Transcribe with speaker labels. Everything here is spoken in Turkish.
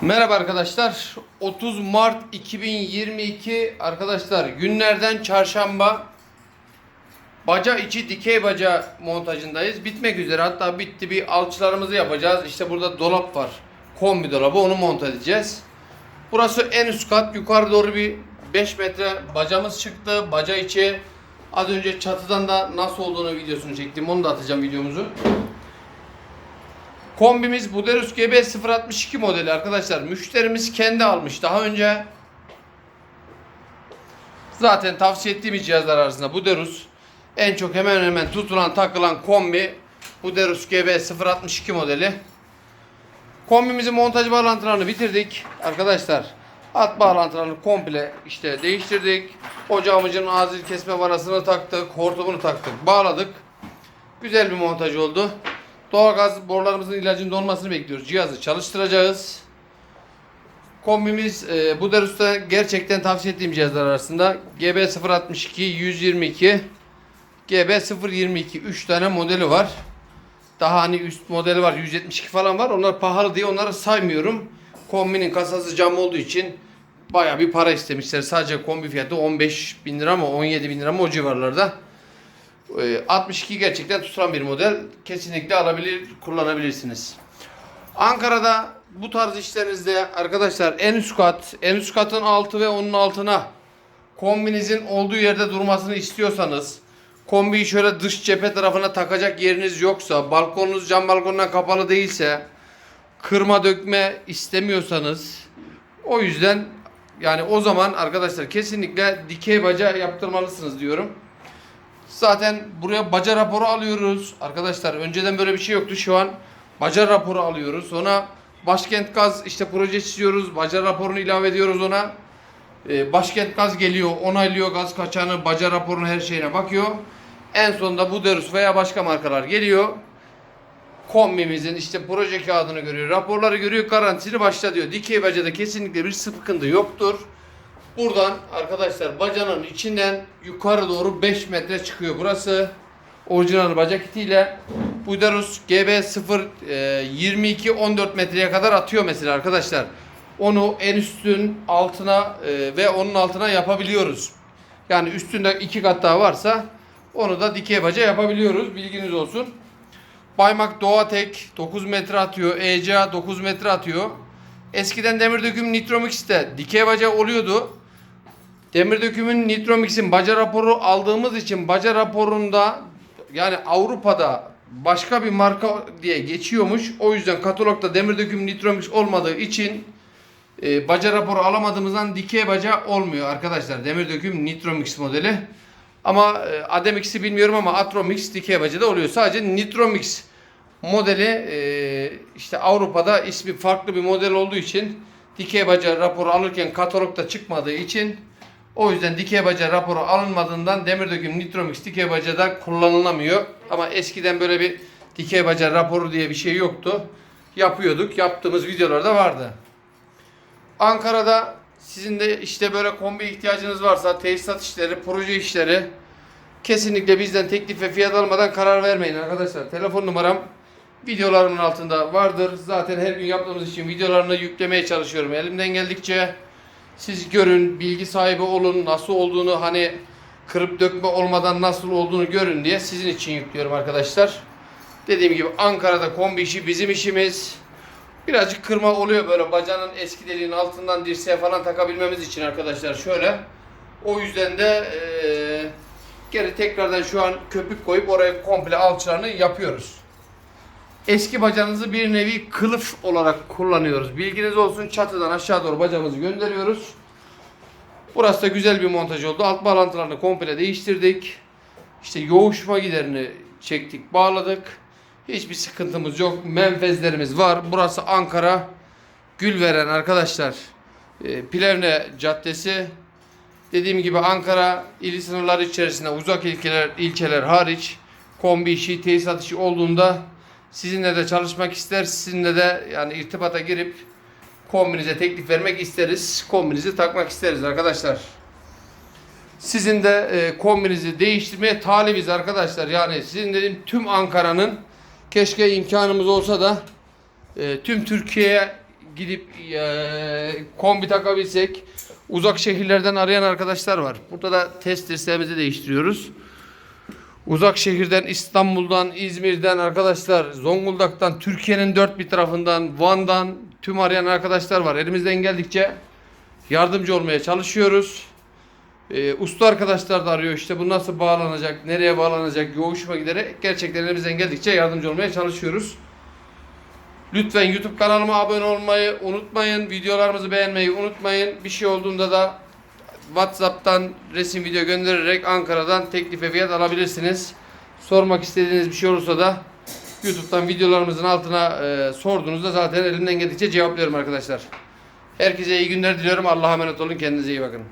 Speaker 1: Merhaba arkadaşlar. 30 Mart 2022 arkadaşlar günlerden çarşamba baca içi dikey baca montajındayız. Bitmek üzere hatta bitti bir alçılarımızı yapacağız. İşte burada dolap var. Kombi dolabı onu monte edeceğiz. Burası en üst kat. Yukarı doğru bir 5 metre bacamız çıktı. Baca içi az önce çatıdan da nasıl olduğunu videosunu çektim. Onu da atacağım videomuzu. Kombimiz Buderus GB 062 modeli arkadaşlar. Müşterimiz kendi almış daha önce. Zaten tavsiye ettiğimiz cihazlar arasında Buderus en çok hemen hemen tutulan takılan kombi Buderus GB 062 modeli. Kombimizin montaj bağlantılarını bitirdik arkadaşlar. Hat bağlantılarını komple işte değiştirdik. Ocağımızın azil kesme vanasını taktık, hortumunu taktık, bağladık. Güzel bir montaj oldu. Doğalgaz borularımızın ilacın donmasını bekliyoruz. Cihazı çalıştıracağız. Kombimiz e, bu Derus'ta gerçekten tavsiye ettiğim cihazlar arasında GB062, 122, GB022 3 tane modeli var. Daha hani üst modeli var 172 falan var. Onlar pahalı diye onları saymıyorum. Kombinin kasası cam olduğu için baya bir para istemişler. Sadece kombi fiyatı 15 bin lira mı 17 bin lira mı o civarlarda. Ee, 62 gerçekten tutulan bir model. Kesinlikle alabilir, kullanabilirsiniz. Ankara'da bu tarz işlerinizde arkadaşlar en üst kat, en üst katın altı ve onun altına kombinizin olduğu yerde durmasını istiyorsanız, kombiyi şöyle dış cephe tarafına takacak yeriniz yoksa, balkonunuz cam balkondan kapalı değilse, kırma dökme istemiyorsanız, o yüzden yani o zaman arkadaşlar kesinlikle dikey baca yaptırmalısınız diyorum. Zaten buraya baca raporu alıyoruz. Arkadaşlar önceden böyle bir şey yoktu. Şu an baca raporu alıyoruz. Sonra Başkent Gaz işte proje çiziyoruz. Baca raporunu ilave ediyoruz ona. Ee, Başkent Gaz geliyor, onaylıyor gaz kaçağını, baca raporunu her şeyine bakıyor. En sonunda Buderus veya başka markalar geliyor. Kombimizin işte proje kağıdını görüyor, raporları görüyor, garantisini başla diyor. Dikey bacada kesinlikle bir sıkıntı yoktur. Buradan arkadaşlar bacanın içinden yukarı doğru 5 metre çıkıyor burası. Orijinal bacak itiyle Buderus GB 0 e, 22 14 metreye kadar atıyor mesela arkadaşlar. Onu en üstün altına e, ve onun altına yapabiliyoruz. Yani üstünde iki kat daha varsa onu da dikey baca yapabiliyoruz. Bilginiz olsun. Baymak Doğatek 9 metre atıyor. ECA 9 metre atıyor. Eskiden demir döküm Nitromix'te dikey baca oluyordu. Demir dökümün Nitromix'in baca raporu aldığımız için baca raporunda yani Avrupa'da başka bir marka diye geçiyormuş. O yüzden katalogda demir döküm Nitromix olmadığı için e, baca raporu alamadığımızdan dikey baca olmuyor arkadaşlar. Demir döküm Nitromix modeli. Ama e, Ademix'i bilmiyorum ama Atromix dikey baca da oluyor. Sadece Nitromix modeli e, işte Avrupa'da ismi farklı bir model olduğu için dikey baca raporu alırken katalogda çıkmadığı için o yüzden dikey baca raporu alınmadığından demir döküm Nitromix dikey bacada kullanılamıyor. Ama eskiden böyle bir dikey baca raporu diye bir şey yoktu. Yapıyorduk. Yaptığımız videolarda vardı. Ankara'da sizin de işte böyle kombi ihtiyacınız varsa tesisat işleri, proje işleri kesinlikle bizden teklif ve fiyat almadan karar vermeyin arkadaşlar. Telefon numaram videolarımın altında vardır. Zaten her gün yaptığımız için videolarını yüklemeye çalışıyorum elimden geldikçe. Siz görün, bilgi sahibi olun, nasıl olduğunu hani kırıp dökme olmadan nasıl olduğunu görün diye sizin için yüklüyorum arkadaşlar. Dediğim gibi Ankara'da kombi işi bizim işimiz. Birazcık kırma oluyor böyle bacanın eski deliğin altından dirseğe falan takabilmemiz için arkadaşlar şöyle. O yüzden de eee geri tekrardan şu an köpük koyup oraya komple alçılarını yapıyoruz. Eski bacanızı bir nevi kılıf olarak kullanıyoruz. Bilginiz olsun çatıdan aşağı doğru bacamızı gönderiyoruz. Burası da güzel bir montaj oldu. Alt bağlantılarını komple değiştirdik. İşte yoğuşma giderini çektik, bağladık. Hiçbir sıkıntımız yok. Menfezlerimiz var. Burası Ankara Gülveren arkadaşlar. E, Plevne Caddesi. Dediğim gibi Ankara ili sınırları içerisinde uzak ilçeler, ilçeler hariç kombi işi, tesisat işi olduğunda sizinle de çalışmak ister, sizinle de yani irtibata girip kombinize teklif vermek isteriz. Kombinizi takmak isteriz arkadaşlar. Sizin de e, kombinizi değiştirmeye talibiz arkadaşlar. Yani sizin dediğim tüm Ankara'nın keşke imkanımız olsa da e, tüm Türkiye'ye gidip e, kombi takabilsek. Uzak şehirlerden arayan arkadaşlar var. Burada da test listemizi değiştiriyoruz. Uzak şehirden, İstanbul'dan, İzmir'den arkadaşlar, Zonguldak'tan, Türkiye'nin dört bir tarafından, Van'dan tüm arayan arkadaşlar var. Elimizden geldikçe yardımcı olmaya çalışıyoruz. Ee, usta arkadaşlar da arıyor işte bu nasıl bağlanacak, nereye bağlanacak, yoğuşma giderek gerçekten elimizden geldikçe yardımcı olmaya çalışıyoruz. Lütfen YouTube kanalıma abone olmayı unutmayın. Videolarımızı beğenmeyi unutmayın. Bir şey olduğunda da WhatsApp'tan resim video göndererek Ankara'dan teklife fiyat alabilirsiniz. Sormak istediğiniz bir şey olursa da YouTube'dan videolarımızın altına e, sorduğunuzda zaten elimden geldikçe cevaplıyorum arkadaşlar. Herkese iyi günler diliyorum. Allah'a emanet olun. Kendinize iyi bakın.